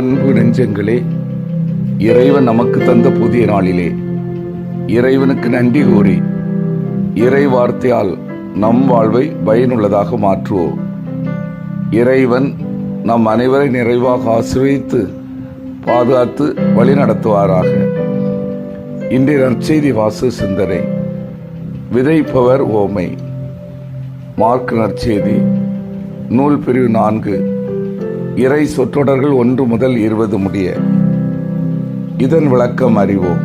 அன்பு நெஞ்சங்களே இறைவன் நமக்கு தந்த புதிய நாளிலே இறைவனுக்கு நன்றி கூறி இறை வார்த்தையால் நம் வாழ்வை பயனுள்ளதாக மாற்றுவோம். இறைவன் நம் அனைவரை நிறைவாக ஆசிரியத்து பாதுகாத்து வழிநடத்துவாராக. இன்றைய நற்செய்தி வாசு சிந்தனை விதைப்பவர் ஓமை. மார்க் நற்செய்தி நூல் பிரிவு நான்கு. இறை சொற்றொடர்கள் ஒன்று முதல் இருபது முடிய. இதன் விளக்கம் அறிவோம்.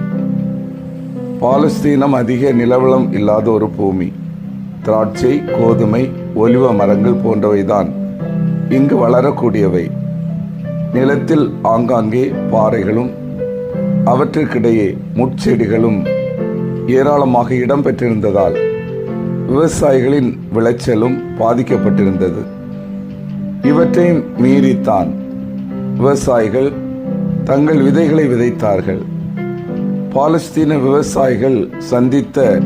பாலஸ்தீனம் அதிக நிலவளம் இல்லாத ஒரு பூமி. திராட்சை கோதுமை ஒலிவ மரங்கள் போன்றவைதான் இங்கு வளரக்கூடியவை. நிலத்தில் ஆங்காங்கே பாறைகளும் அவற்றுக்கிடையே முட்செடிகளும் ஏராளமாக இடம்பெற்றிருந்ததால் விவசாயிகளின் விளைச்சலும் பாதிக்கப்பட்டிருந்தது. இவற்றை மீறித்தான். விவசாயிகள் தங்கள் விதைகளை விதைத்தார்கள். பாலஸ்தீன விவசாயிகள் சந்தித்த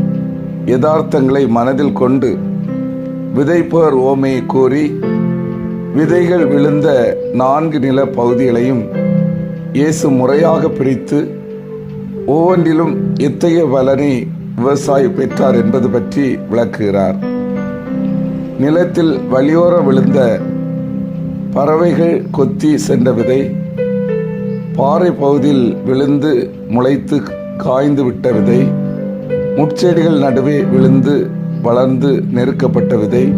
யதார்த்தங்களை மனதில் கொண்டு விதைப்பவர் ஓமையை கூறி விதைகள் விழுந்த நான்கு நில பகுதிகளையும் இயேசு முறையாக பிரித்து ஒவ்வொன்றிலும் எத்தகைய பலனை விவசாயி பெற்றார் என்பது பற்றி விளக்குகிறார். நிலத்தில் வலியோர விழுந்த பறவைகள் கொத்தி சென்ற விதை பாறை பகுதியில் விழுந்து முளைத்து காய்ந்து விட்ட விதை முட்செடிகள் நடுவே விழுந்து வளர்ந்து நெருக்கப்பட்ட விதை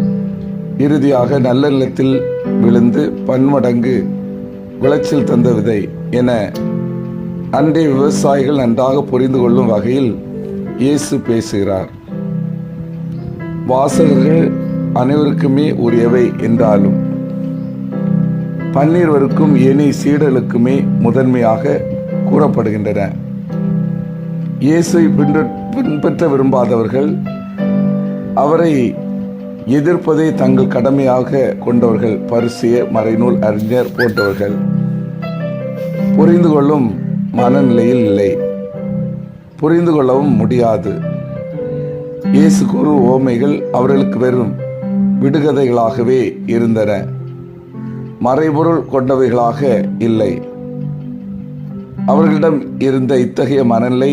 இறுதியாக நல்ல நிலத்தில் விழுந்து பன்மடங்கு விளைச்சல் தந்த விதை என அன்றைய விவசாயிகள் நன்றாக புரிந்து கொள்ளும் வகையில் இயேசு பேசுகிறார். வாசகர்கள் அனைவருக்குமே உரியவை என்றாலும் பன்னிருவருக்கும் ஏனி சீடலுக்குமே முதன்மையாக கூறப்படுகின்றன. இயேசுவை பின்பற்ற விரும்பாதவர்கள் அவரை எதிர்ப்பதை தங்கள் கடமையாக கொண்டவர்கள். பரிசிய மறைநூல் அறிஞர் போன்றவர்கள். புரிந்து கொள்ளும் மனநிலையில் இல்லை. புரிந்து கொள்ளவும் முடியாது. இயேசு கூறு ஓமைகள் அவர்களுக்கு வெறும் விடுகதைகளாகவே இருந்தன. மறைபொருள் கொண்டவைகளாக இல்லை. அவர்களிடம் இருந்த இத்தகைய மனநிலை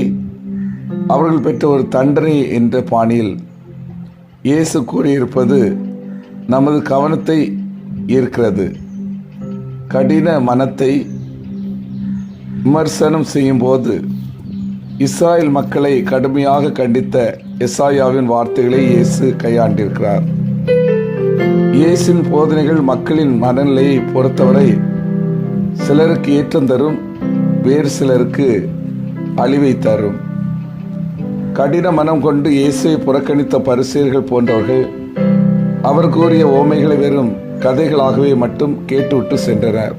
அவர்கள் பெற்ற ஒரு தண்டனை என்ற பாணியில் இயேசு கூறியிருப்பது நமது கவனத்தை ஈர்க்கிறது. கடின மனத்தை விமர்சனம் செய்யும்போது இஸ்ராயல் மக்களை கடுமையாக கண்டித்த எஸ்ஆயாவின் வார்த்தைகளை இயேசு கையாண்டிருக்கிறார். இயேசின் போதனைகள் மக்களின் மனநிலையை பொறுத்தவரை சிலருக்கு ஏற்றம் தரும் வேறு சிலருக்கு அழிவை தரும். கடின மனம் கொண்டு இயேசுவை புறக்கணித்த பரிசீர்கள் போன்றவர்கள் அவர் கூறிய ஓமைகளை வெறும் கதைகளாகவே மட்டும் கேட்டுவிட்டு சென்றனர்.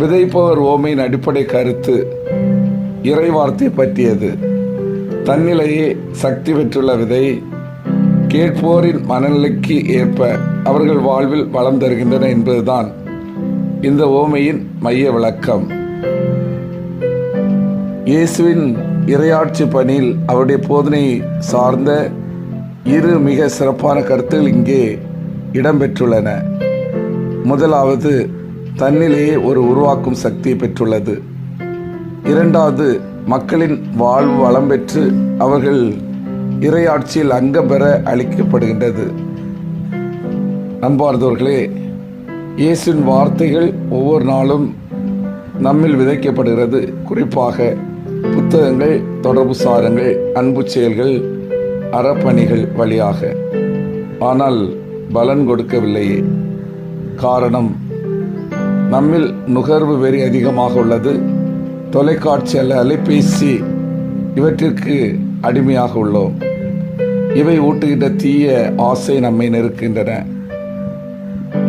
விதைப்பவர் ஓமையின் அடிப்படை கருத்து இறைவார்த்தை பற்றியது. தன்னிலையே சக்தி பெற்றுள்ள விதை கேட்போரின் மனநிலைக்கு ஏற்ப அவர்கள் வாழ்வில் வளம் தருகின்றன என்பதுதான் இந்த ஓமையின் மைய விளக்கம். இயேசுவின் இரையாட்சி பணியில் அவருடைய போதனை சார்ந்த இரு மிக சிறப்பான கருத்துகள் இங்கே இடம்பெற்றுள்ளன. முதலாவது தன்னிலேயே ஒரு உருவாக்கும் சக்தியை பெற்றுள்ளது. இரண்டாவது மக்களின் வாழ்வு வளம் பெற்று அவர்கள் இறையாட்சியில் அங்கம் பெற அளிக்கப்படுகின்றது. அன்பார்ந்தவர்களே இயேசுவின் வார்த்தைகள் ஒவ்வொரு நாளும் நம்மில் விதைக்கப்படுகிறது. குறிப்பாக புத்தகங்கள் தொடர்பு சாரங்கள் அன்பு செயல்கள் அறப்பணிகள் வழியாக. ஆனால் பலன் கொடுக்கவில்லையே. காரணம் நம்மில் நுகர்வு வெறி அதிகமாக உள்ளது. தொலைக்காட்சி அல்ல அலைபேசி இவற்றிற்கு அடிமையாக உள்ளோம். இவை ஊட்டுகின்ற தீய ஆசை நம்மை நெருக்கின்றன.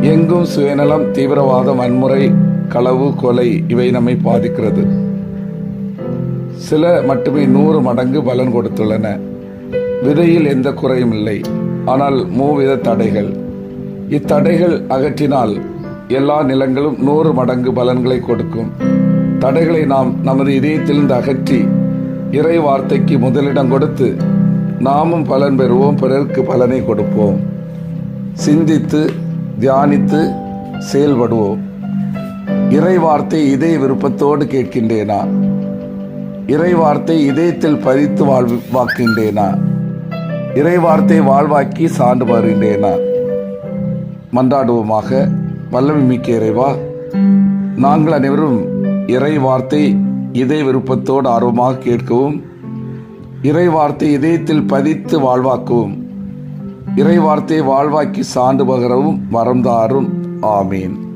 எங்கும் சுயநலம் தீவிரவாதம் வன்முறை களவு கொலை இவை நம்மை பாதிக்கிறது. சில மட்டுமே நூறு மடங்கு பலன் கொடுத்துள்ளன. விதையில் எந்த குறையும் இல்லை. ஆனால் மூவித தடைகள். இத்தடைகள் அகற்றினால் எல்லா நிலங்களும் நூறு மடங்கு பலன்களை கொடுக்கும். தடைகளை நாம் நமது இதயத்திலிருந்து அகற்றி இறை வார்த்தைக்கு முதலிடம் கொடுத்து நாமும் பலன் பெறுவோம் பிறருக்கு பலனை கொடுப்போம். சிந்தித்து தியானித்து செயல்படுவோம். இறை வார்த்தை இதய விருப்பத்தோடு கேட்கின்றேனா? இறை வார்த்தை இதயத்தில் பதித்து வாழ்வாக்கின்றேனா இறை வார்த்தை வாழ்வாக்கி சான்று வருகின்றேனா மன்றாடுவோமாக வல்லமை மிக்க இறைவா நாங்கள் அனைவரும் இறை வார்த்தை இதய விருப்பத்தோடு ஆர்வமாக கேட்கவும் இறைவார்த்தை இதயத்தில் பதித்து வாழ்வாக்கவும் இறைவார்த்தை வாழ்வாக்கி சான்று பகரவும் வரம் தாரும். ஆமீன்.